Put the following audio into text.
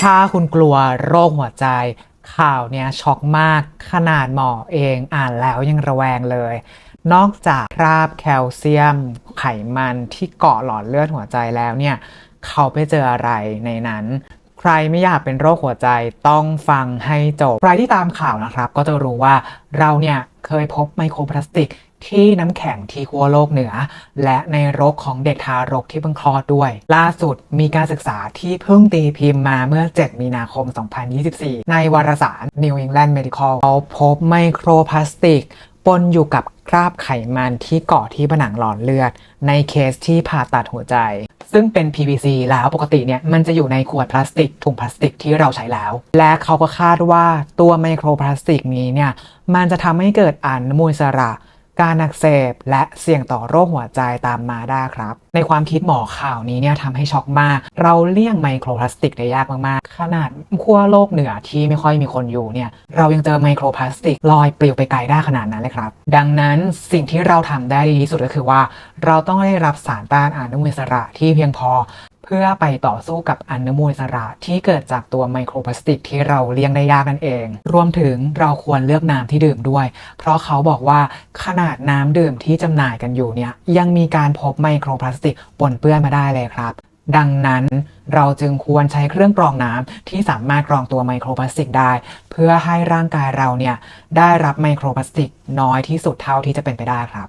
ถ้าคุณกลัวโรคหัวใจ ข่าวเนี้ยช็อกมากขนาดหมอเองอ่านแล้วยังระแวงเลย นอกจากคราบแคลเซียม ไขมันที่เกาะหลอดเลือดหัวใจแล้วเนี่ย เขาไปเจออะไรในนั้น ใครไม่อยากเป็นโรคหัวใจต้องฟังให้จบ ใครที่ตามข่าวนะครับ ก็จะรู้ว่าเราเนี่ยเคยพบไมโครพลาสติกที่น้ำแข็งที่ขั้วโลกเหนือ และในรกของเด็กทารกที่เพิ่งคลอดด้วย ล่าสุดมีการศึกษาที่เพิ่งตีพิมพ์มาเมื่อ 7 มีนาคม 2024 ในวารสาร New England Medical เขาพบไมโครพลาสติกปนอยู่กับ คราบไขมันที่เกาะที่ผนังหลอดเลือด ในเคสที่ผ่าตัดหัวใจ ซึ่งเป็น PVC แล้วปกติเนี่ยมันจะอยู่ในขวดพลาสติก ถุงพลาสติกที่เราใช้แล้ว และเขาก็คาดว่าตัวไมโครพลาสติกนี้เนี่ยมันจะทำให้เกิดอนุมูลอิสระ การอักเสบและเสี่ยงต่อโรคหัวใจตามมาได้ครับ ในความคิดหมอข่าวนี้เนี่ยทำให้ช็อกมาก เราเลี่ยงไมโครพลาสติกได้ยากมากๆ ขนาดขั้วโลกเหนือที่ไม่ค่อยมีคนอยู่เนี่ยเรายังเจอไมโครพลาสติกลอยปลิวไปไกลได้ขนาดนั้นเลยครับ ดังนั้นสิ่งที่เราทำได้ดีที่สุดก็คือว่า เราต้องได้รับสารต้านอนุมูลอิสระที่เพียงพอ พื่อไปต่อสู้กับอนุมูลอิสระที่เกิดจากตัวไมโครพลาสติกที่เราเลี้ยงได้ยากนั่นเอง รวมถึงเราควรเลือกน้ำที่ดื่มด้วย เพราะเขาบอกว่าขนาดน้ำดื่มที่จำหน่ายกันอยู่เนี่ยยังมีการพบไมโครพลาสติกปนเปื้อนมาได้เลยครับ ดังนั้นเราจึงควรใช้เครื่องกรองน้ำที่สามารถกรองตัวไมโครพลาสติกได้ เพื่อให้ร่างกายเราเนี่ยได้รับไมโครพลาสติกน้อยที่สุดเท่าที่จะเป็นไปได้ครับ